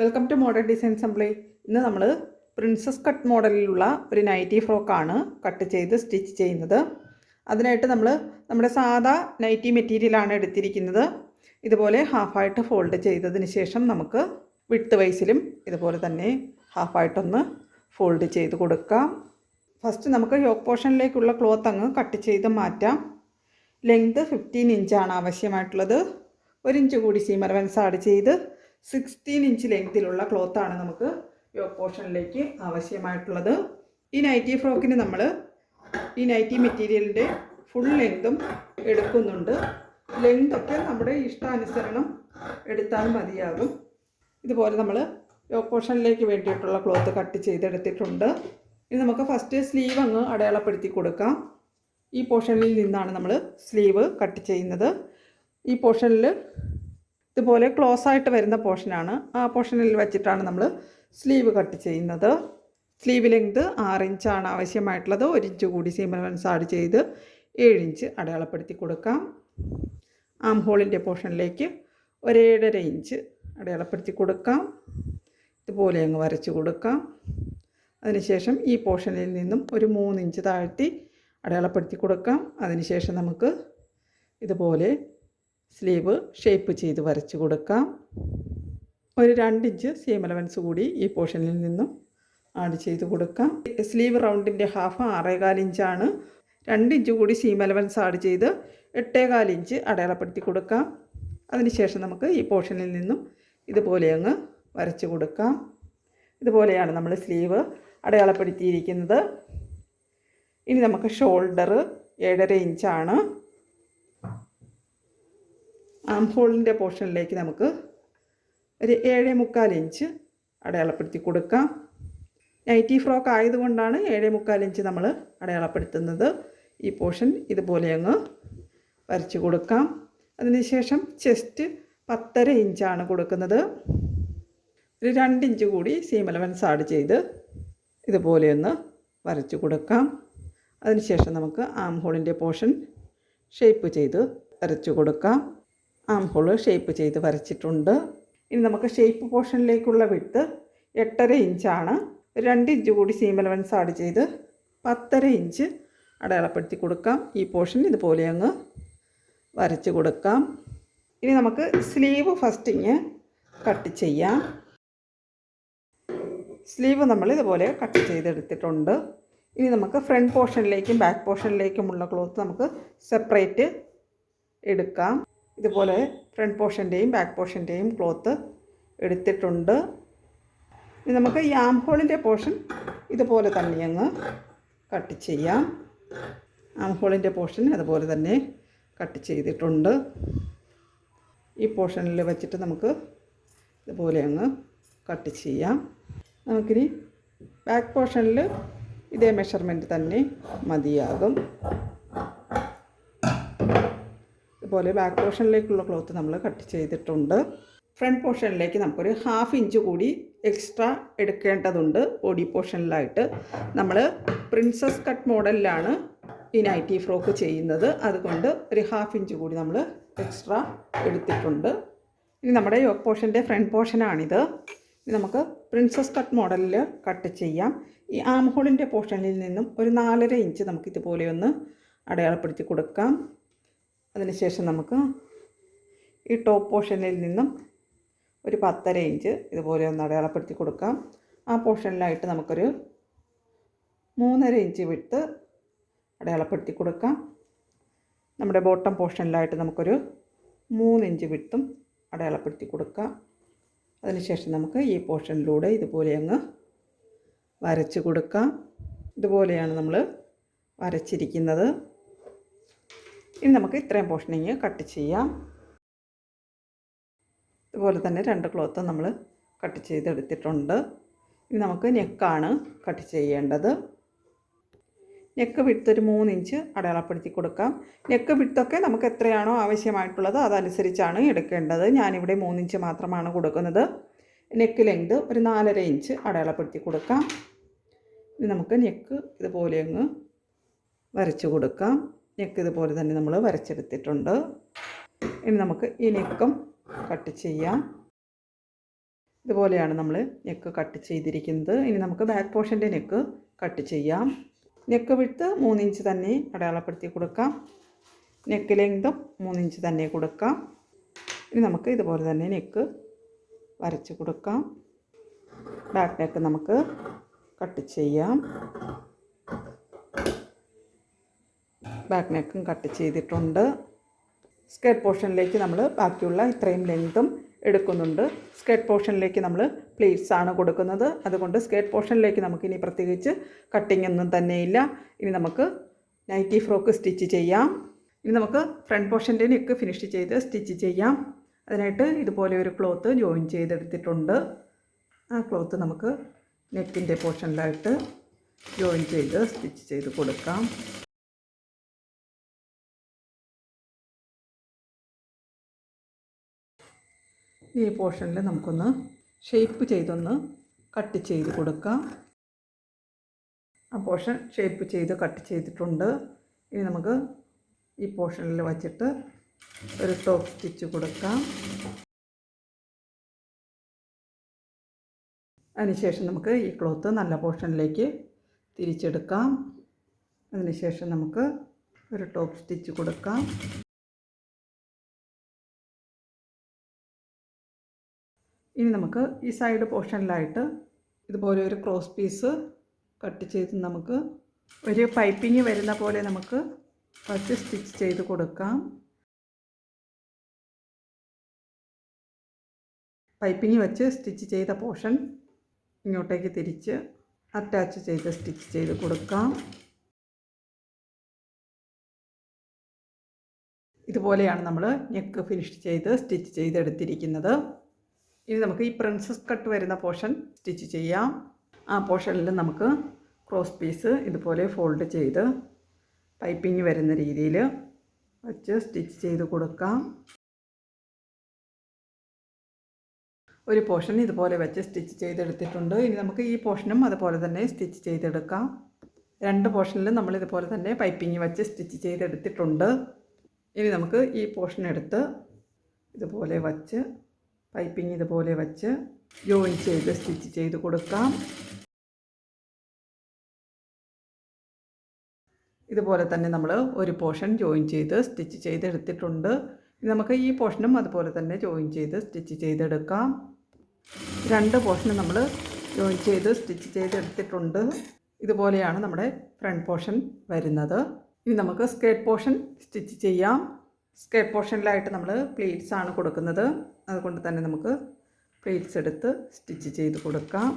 Welcome to model design assembly ഇന്ന് നമ്മൾ princess cut മോഡലിലുള്ള ഒരു നൈറ്റി ഫ്രോക്കാണ് കട്ട് ചെയ്ത് സ്റ്റിച്ച് ചെയ്യുന്നത്. അതിനായിട്ട് നമ്മൾ നമ്മുടെ സാധാ നൈറ്റി മെറ്റീരിയലാണ് എടുത്തിരിക്കുന്നത്. ഇതുപോലെ ഹാഫായിട്ട് ഫോൾഡ് ചെയ്തതിന് ശേഷം നമുക്ക് വിട്ട് വൈസിലും ഇതുപോലെ തന്നെ ഹാഫായിട്ടൊന്ന് ഫോൾഡ് ചെയ്ത് കൊടുക്കാം. ഫസ്റ്റ് നമുക്ക് യോക്ക് പോർഷനിലേക്കുള്ള ക്ലോത്ത് അങ്ങ് കട്ട് ചെയ്ത് മാറ്റാം. ലെങ്ത് ഫിഫ്റ്റീൻ ഇഞ്ചാണ് ആവശ്യമായിട്ടുള്ളത്. ഒരു ഇഞ്ച് കൂടി സീമർ വെൻസ് ആഡ് ചെയ്ത് സിക്സ്റ്റീൻ ഇഞ്ച് ലെങ്തിലുള്ള ക്ലോത്താണ് നമുക്ക് യോക്ക് പോർഷനിലേക്ക് ആവശ്യമായിട്ടുള്ളത്. ഈ നൈറ്റി ഫ്രോക്കിന് നമ്മൾ ഈ നൈറ്റി മെറ്റീരിയലിന്റെ ഫുൾ ലെങ്തും എടുക്കുന്നുണ്ട്. ലെങ്തൊക്കെ നമ്മുടെ ഇഷ്ടാനുസരണം എടുത്താൽ മതിയാകും. ഇതുപോലെ നമ്മൾ യോക്ക് പോർഷനിലേക്ക് വേണ്ടിയിട്ടുള്ള ക്ലോത്ത് കട്ട് ചെയ്തെടുത്തിട്ടുണ്ട്. ഇനി നമുക്ക് ഫസ്റ്റ് സ്ലീവ് അങ്ങ് അടയാളപ്പെടുത്തി കൊടുക്കാം. ഈ പോർഷനിൽ നിന്നാണ് നമ്മൾ സ്ലീവ് കട്ട് ചെയ്യുന്നത്. ഈ പോർഷനിൽ ഇതുപോലെ ക്ലോസ് ആയിട്ട് വരുന്ന പോർഷനാണ് ആ പോർഷനിൽ വെച്ചിട്ടാണ് നമ്മൾ സ്ലീവ് കട്ട് ചെയ്യുന്നത്. സ്ലീവ് ലെങ്ത് ആറ് ഇഞ്ചാണ് ആവശ്യമായിട്ടുള്ളത്. ഒരു ഇഞ്ച് കൂടി സീം അലവൻസ് ആഡ് ചെയ്ത് ഏഴ് ഇഞ്ച് അടയാളപ്പെടുത്തി കൊടുക്കാം. ആം ഹോളിന്റെ പോർഷനിലേക്ക് ഒരേഴര ഇഞ്ച് അടയാളപ്പെടുത്തി കൊടുക്കാം. ഇതുപോലെ അങ്ങ് വരച്ച് കൊടുക്കാം. അതിനുശേഷം ഈ പോർഷനിൽ നിന്നും ഒരു മൂന്ന് ഇഞ്ച് താഴ്ത്തി അടയാളപ്പെടുത്തി കൊടുക്കാം. അതിനുശേഷം നമുക്ക് ഇതുപോലെ സ്ലീവ് ഷേപ്പ് ചെയ്ത് വരച്ച് കൊടുക്കാം. ഒരു രണ്ടിഞ്ച് സീം അലവൻസ് കൂടി ഈ പോർഷനിൽ നിന്നും ആഡ് ചെയ്ത് കൊടുക്കാം. സ്ലീവ് റൗണ്ടിന്റെ ഹാഫ് ആറേകാൽ ഇഞ്ചാണ്. രണ്ട് ഇഞ്ച് കൂടി സീം അലവൻസ് ആഡ് ചെയ്ത് എട്ടേകാൽ ഇഞ്ച് അടയാളപ്പെടുത്തി കൊടുക്കാം. അതിനുശേഷം നമുക്ക് ഈ പോർഷനിൽ നിന്നും ഇതുപോലെ അങ്ങ് വരച്ച് കൊടുക്കാം. ഇതുപോലെയാണ് നമ്മൾ സ്ലീവ് അടയാളപ്പെടുത്തിയിരിക്കുന്നത്. ഇനി നമുക്ക് ഷോൾഡർ ഏഴര ഇഞ്ചാണ്. ആം ഹോളിന്റെ പോർഷനിലേക്ക് നമുക്ക് ഒരു ഏഴ് മുക്കാൽ ഇഞ്ച് അടയാളപ്പെടുത്തി കൊടുക്കാം. നൈറ്റി ഫ്രോക്ക് ആയതുകൊണ്ടാണ് ഏഴ് മുക്കാൽ ഇഞ്ച് നമ്മൾ അടയാളപ്പെടുത്തുന്നത്. ഈ പോർഷൻ ഇതുപോലെ അങ്ങ് വരച്ചു കൊടുക്കാം. അതിനുശേഷം ചെസ്റ്റ് പത്തര ഇഞ്ചാണ് കൊടുക്കുന്നത്. ഒരു രണ്ട് ഇഞ്ച് കൂടി സീം അലവൻസ് ആഡ് ചെയ്ത് ഇതുപോലെ ഒന്ന് വരച്ച് കൊടുക്കാം. അതിനുശേഷം നമുക്ക് ആം ഹോളിന്റെ പോർഷൻ ഷേപ്പ് ചെയ്ത് വരച്ചു കൊടുക്കാം. ആം ഹോൾ ഷേപ്പ് ചെയ്ത് വരച്ചിട്ടുണ്ട്. ഇനി നമുക്ക് ഷേപ്പ് പോർഷനിലേക്കുള്ള വിട്ട് എട്ടര ഇഞ്ചാണ്. രണ്ട് ഇഞ്ച് കൂടി സീം അലവൻസ് ആഡ് ചെയ്ത് പത്തര ഇഞ്ച് അടയാളപ്പെടുത്തി കൊടുക്കാം. ഈ പോർഷൻ ഇതുപോലെ അങ്ങ് വരച്ച് കൊടുക്കാം. ഇനി നമുക്ക് സ്ലീവ് ഫസ്റ്റിങ് കട്ട് ചെയ്യാം. സ്ലീവ് നമ്മൾ ഇതുപോലെ കട്ട് ചെയ്തെടുത്തിട്ടുണ്ട്. ഇനി നമുക്ക് ഫ്രണ്ട് പോർഷനിലേക്കും ബാക്ക് പോർഷനിലേക്കുമുള്ള ക്ലോത്ത് നമുക്ക് സെപ്പറേറ്റ് എടുക്കാം. ഇതുപോലെ ഫ്രണ്ട് പോർഷന്റെയും ബാക്ക് പോർഷന്റെയും ക്ലോത്ത് എടുത്തിട്ടുണ്ട്. ഇനി നമുക്ക് ഈ ആം ഹോളിന്റെ പോർഷൻ ഇതുപോലെ തന്നെ അങ്ങ് കട്ട് ചെയ്യാം. ആം ഹോളിന്റെ പോർഷൻ അതുപോലെ തന്നെ കട്ട് ചെയ്തിട്ടുണ്ട്. ഈ പോർഷനിൽ വെച്ചിട്ട് നമുക്ക് ഇതുപോലെ അങ്ങ് കട്ട് ചെയ്യാം. നമുക്കിനി ബാക്ക് പോർഷനിൽ ഇതേ മെഷർമെന്റ് തന്നെ മതിയാകും. ഇതുപോലെ ബാക്ക് പോർഷനിലേക്കുള്ള ക്ലോത്ത് നമ്മൾ കട്ട് ചെയ്തിട്ടുണ്ട്. ഫ്രണ്ട് പോർഷനിലേക്ക് നമുക്കൊരു ഹാഫ് ഇഞ്ച് കൂടി എക്സ്ട്രാ എടുക്കേണ്ടതുണ്ട്. ബോഡി പോർഷനിലായിട്ട് നമ്മൾ പ്രിൻസസ് കട്ട് മോഡലിലാണ് ഈ നൈറ്റി ഫ്രോക്ക് ചെയ്യുന്നത്. അതുകൊണ്ട് ഒരു ഹാഫ് ഇഞ്ച് കൂടി നമ്മൾ എക്സ്ട്രാ എടുത്തിട്ടുണ്ട്. ഇനി നമ്മുടെ യോക്ക് പോർഷന്റെ ഫ്രണ്ട് പോർഷനാണിത് നമുക്ക് പ്രിൻസസ് കട്ട് മോഡലിൽ കട്ട് ചെയ്യാം. ഈ ആം ഹോളിന്റെ പോർഷനിൽ നിന്നും ഒരു നാലര ഇഞ്ച് നമുക്ക് ഇതുപോലെ ഒന്ന് അടയാളപ്പെടുത്തി കൊടുക്കാം. അതിനുശേഷം നമുക്ക് ഈ ടോപ്പ് പോർഷനിൽ നിന്നും ഒരു പത്തര ഇഞ്ച് ഇതുപോലെ ഒന്ന് അടയാളപ്പെടുത്തി കൊടുക്കാം. ആ പോർഷനിലായിട്ട് നമുക്കൊരു മൂന്നര ഇഞ്ച് വിട്ട് അടയാളപ്പെടുത്തി കൊടുക്കാം. നമ്മുടെ ബോട്ടം പോർഷനിലായിട്ട് നമുക്കൊരു മൂന്ന് ഇഞ്ച് വിട്ടും അടയാളപ്പെടുത്തി കൊടുക്കാം. അതിനുശേഷം നമുക്ക് ഈ പോർഷനിലൂടെ ഇതുപോലെ അങ്ങ് വരച്ച് കൊടുക്കാം. ഇതുപോലെയാണ് നമ്മൾ വരച്ചിരിക്കുന്നത്. ഇനി നമുക്ക് ഇത്രയും പോർഷനിങ് കട്ട് ചെയ്യാം. ഇതുപോലെ തന്നെ രണ്ട് ക്ലോത്ത് നമ്മൾ കട്ട് ചെയ്തെടുത്തിട്ടുണ്ട്. ഇനി നമുക്ക് നെക്കാണ് കട്ട് ചെയ്യേണ്ടത്. നെക്ക് വിട്ട് ഒരു മൂന്ന് ഇഞ്ച് അടയാളപ്പെടുത്തി കൊടുക്കാം. നെക്ക് വിട്ടൊക്കെ നമുക്ക് എത്രയാണോ ആവശ്യമായിട്ടുള്ളത് അതനുസരിച്ചാണ് എടുക്കേണ്ടത്. ഞാനിവിടെ മൂന്ന് ഇഞ്ച് മാത്രമാണ് കൊടുക്കുന്നത്. നെക്ക് ലെങ്ത് ഒരു നാലര ഇഞ്ച് അടയാളപ്പെടുത്തി കൊടുക്കാം. ഇനി നമുക്ക് നെക്ക് ഇതുപോലെ അങ്ങ് വരച്ചു കൊടുക്കാം. നെക്ക് ഇതുപോലെ തന്നെ നമ്മൾ വരച്ചെടുത്തിട്ടുണ്ട്. ഇനി നമുക്ക് ഈ നെക്കും കട്ട് ചെയ്യാം. ഇതുപോലെയാണ് നമ്മൾ നെക്ക് കട്ട് ചെയ്തിരിക്കുന്നത്. ഇനി നമുക്ക് ബാക്ക് പോർഷന്റെ നെക്ക് കട്ട് ചെയ്യാം. നെക്ക് വിട്ട് മൂന്നിഞ്ച് തന്നെ അടയാളപ്പെടുത്തി കൊടുക്കാം. നെക്ക് ലെങ്തും മൂന്നിഞ്ച് തന്നെ കൊടുക്കാം. ഇനി നമുക്ക് ഇതുപോലെ തന്നെ നെക്ക് വരച്ച് കൊടുക്കാം. ബാക്ക് നെക്ക് നമുക്ക് കട്ട് ചെയ്യാം. ബാക്ക് നെക്കും കട്ട് ചെയ്തിട്ടുണ്ട്. സ്കേർട്ട് പോർഷനിലേക്ക് നമ്മൾ ബാക്കിയുള്ള ഇത്രയും ലെങ്തും എടുക്കുന്നുണ്ട്. സ്കേർട്ട് പോർഷനിലേക്ക് നമ്മൾ പ്ലേറ്റ്സ് ആണ് കൊടുക്കുന്നത്. അതുകൊണ്ട് സ്കേർട്ട് പോർഷനിലേക്ക് നമുക്കിനി പ്രത്യേകിച്ച് കട്ടിംഗ് ഒന്നും തന്നെയില്ല ഇനി നമുക്ക് നൈറ്റി ഫ്രോക്ക് സ്റ്റിച്ച് ചെയ്യാം. ഇനി നമുക്ക് ഫ്രണ്ട് പോർഷന്റെ നെക്ക് ഫിനിഷ് ചെയ്ത് സ്റ്റിച്ച് ചെയ്യാം. അതിനായിട്ട് ഇതുപോലെ ഒരു ക്ലോത്ത് ജോയിൻ ചെയ്തെടുത്തിട്ടുണ്ട്. ആ ക്ലോത്ത് നമുക്ക് നെക്കിന്റെ പോർഷനിലായിട്ട് ജോയിൻ ചെയ്ത് സ്റ്റിച്ച് ചെയ്ത് കൊടുക്കാം. ഈ പോർഷനിൽ നമുക്കൊന്ന് ഷേപ്പ് ചെയ്തൊന്ന് കട്ട് ചെയ്ത് കൊടുക്കാം. ആ പോർഷൻ ഷേപ്പ് ചെയ്ത് കട്ട് ചെയ്തിട്ടുണ്ട്. ഇനി നമുക്ക് ഈ പോർഷനിൽ വച്ചിട്ട് ഒരു ടോപ്പ് സ്റ്റിച്ച് കൊടുക്കാം. അതിനുശേഷം നമുക്ക് ഈ ക്ലോത്ത് നല്ല പോർഷനിലേക്ക് തിരിച്ചെടുക്കാം. അതിനുശേഷം നമുക്ക് ഒരു ടോപ്പ് സ്റ്റിച്ച് കൊടുക്കാം. ഇനി നമുക്ക് ഈ സൈഡ് പോർഷനിലായിട്ട് ഇതുപോലെ ഒരു ക്രോസ് പീസ് കട്ട് ചെയ്ത് നമുക്ക് ഒരു പൈപ്പിങ് വരുന്ന പോലെ നമുക്ക് ഫസ്റ്റ് സ്റ്റിച്ച് ചെയ്ത് കൊടുക്കാം. പൈപ്പിങ് വെച്ച് സ്റ്റിച്ച് ചെയ്ത പോർഷൻ ഇങ്ങോട്ടേക്ക് തിരിച്ച് അറ്റാച്ച് ചെയ്ത് സ്റ്റിച്ച് ചെയ്ത് കൊടുക്കാം. ഇതുപോലെയാണ് നമ്മൾ നെക്ക് ഫിനിഷ് ചെയ്ത് സ്റ്റിച്ച് ചെയ്തെടുത്തിരിക്കുന്നത്. ഇനി നമുക്ക് ഈ പ്രിൻസസ് കട്ട് വരുന്ന പോർഷൻ സ്റ്റിച്ച് ചെയ്യാം. ആ പോർഷനിൽ നമുക്ക് ക്രോസ് പീസ് ഇതുപോലെ ഫോൾഡ് ചെയ്ത് പൈപ്പിങ് വരുന്ന രീതിയിൽ വച്ച് സ്റ്റിച്ച് ചെയ്ത് കൊടുക്കാം. ഒരു പോർഷൻ ഇതുപോലെ വെച്ച് സ്റ്റിച്ച് ചെയ്തെടുത്തിട്ടുണ്ട്. ഇനി നമുക്ക് ഈ പോർഷനും അതുപോലെ തന്നെ സ്റ്റിച്ച് ചെയ്തെടുക്കാം. രണ്ട് പോർഷനിലും നമ്മൾ ഇതുപോലെ തന്നെ പൈപ്പിങ് വെച്ച് സ്റ്റിച്ച് ചെയ്തെടുത്തിട്ടുണ്ട്. ഇനി നമുക്ക് ഈ പോർഷൻ എടുത്ത് ഇതുപോലെ വച്ച് പൈപ്പിംഗ് ഇതുപോലെ വച്ച് ജോയിൻ ചെയ്ത് സ്റ്റിച്ച് ചെയ്ത് കൊടുക്കാം. ഇതുപോലെ തന്നെ നമ്മൾ ഒരു പോർഷൻ ജോയിൻ ചെയ്ത് സ്റ്റിച്ച് ചെയ്തെടുത്തിട്ടുണ്ട്. നമുക്ക് ഈ പോർഷനും അതുപോലെ തന്നെ ജോയിൻ ചെയ്ത് സ്റ്റിച്ച് ചെയ്തെടുക്കാം. രണ്ട് പോർഷനും നമ്മൾ ജോയിൻ ചെയ്ത് സ്റ്റിച്ച് ചെയ്തെടുത്തിട്ടുണ്ട്. ഇതുപോലെയാണ് നമ്മുടെ ഫ്രണ്ട് പോർഷൻ വരുന്നത്. ഇനി നമുക്ക് സ്കേർട്ട് പോർഷൻ സ്റ്റിച്ച് ചെയ്യാം. സ്കേർട്ട് പോർഷനിലായിട്ട് നമ്മൾ പ്ലീറ്റ്സ് ആണ് കൊടുക്കുന്നത്. അതുകൊണ്ട് തന്നെ നമുക്ക് പ്ലേറ്റ്സ് എടുത്ത് സ്റ്റിച്ച് ചെയ്ത് കൊടുക്കാം.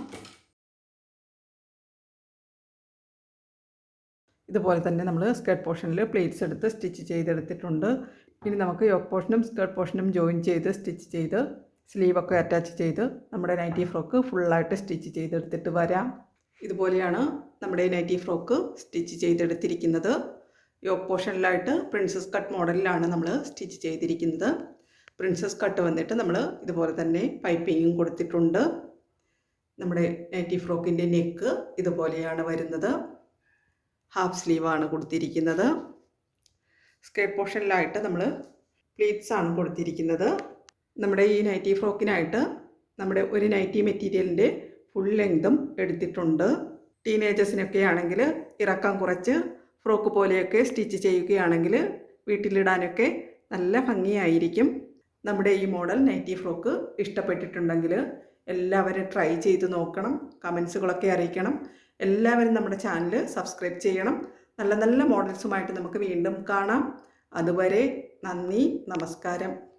ഇതുപോലെ തന്നെ നമ്മൾ സ്കേർട്ട് പോർഷനിൽ പ്ലേറ്റ്സ് എടുത്ത് സ്റ്റിച്ച് ചെയ്തെടുത്തിട്ടുണ്ട്. ഇനി നമുക്ക് യോക്ക് പോർഷനും സ്കേർട്ട് പോർഷനും ജോയിൻ ചെയ്ത് സ്റ്റിച്ച് ചെയ്ത് സ്ലീവൊക്കെ അറ്റാച്ച് ചെയ്ത് നമ്മുടെ നൈറ്റി ഫ്രോക്ക് ഫുള്ളായിട്ട് സ്റ്റിച്ച് ചെയ്തെടുത്തിട്ട് വരാം. ഇതുപോലെയാണ് നമ്മുടെ നൈറ്റി ഫ്രോക്ക് സ്റ്റിച്ച് ചെയ്തെടുത്തിരിക്കുന്നത്. യോക്ക് പോർഷനിലായിട്ട് പ്രിൻസസ് കട്ട് മോഡലിലാണ് നമ്മൾ സ്റ്റിച്ച് ചെയ്തിരിക്കുന്നത്. പ്രിൻസസ് കട്ട് വന്നിട്ട് നമ്മൾ ഇതുപോലെ തന്നെ പൈപ്പിങ്ങും കൊടുത്തിട്ടുണ്ട്. നമ്മുടെ നൈറ്റി ഫ്രോക്കിന്റെ നെക്ക് ഇതുപോലെയാണ് വരുന്നത്. ഹാഫ് സ്ലീവാണ് കൊടുത്തിരിക്കുന്നത്. സ്കേർട്ട് പോർഷനിലായിട്ട് നമ്മൾ പ്ലീറ്റ്സ് ആണ് കൊടുത്തിരിക്കുന്നത്. നമ്മുടെ ഈ നൈറ്റി ഫ്രോക്കിനായിട്ട് നമ്മുടെ ഒരു നൈറ്റി മെറ്റീരിയലിന്റെ ഫുൾ ലെങ്തും എടുത്തിട്ടുണ്ട്. ടീനേജേഴ്സിനൊക്കെ ആണെങ്കിൽ ഇറക്കം കുറച്ച് ഫ്രോക്ക് പോലെയൊക്കെ സ്റ്റിച്ച് ചെയ്യുകയാണെങ്കിൽ വീട്ടിലിടാനൊക്കെ നല്ല ഭംഗിയായിരിക്കും. നമ്മുടെ ഈ മോഡൽ നൈറ്റി ഫ്രോക്ക് ഇഷ്ടപ്പെട്ടിട്ടുണ്ടെങ്കിൽ എല്ലാവരും ട്രൈ ചെയ്ത് നോക്കണം കമൻസുകളൊക്കെ അറിയിക്കണം. എല്ലാവരും നമ്മുടെ ചാനൽ സബ്സ്ക്രൈബ് ചെയ്യണം. നല്ല നല്ല മോഡൽസുമായിട്ട് നമുക്ക് വീണ്ടും കാണാം. അതുവരെ നന്ദി നമസ്കാരം.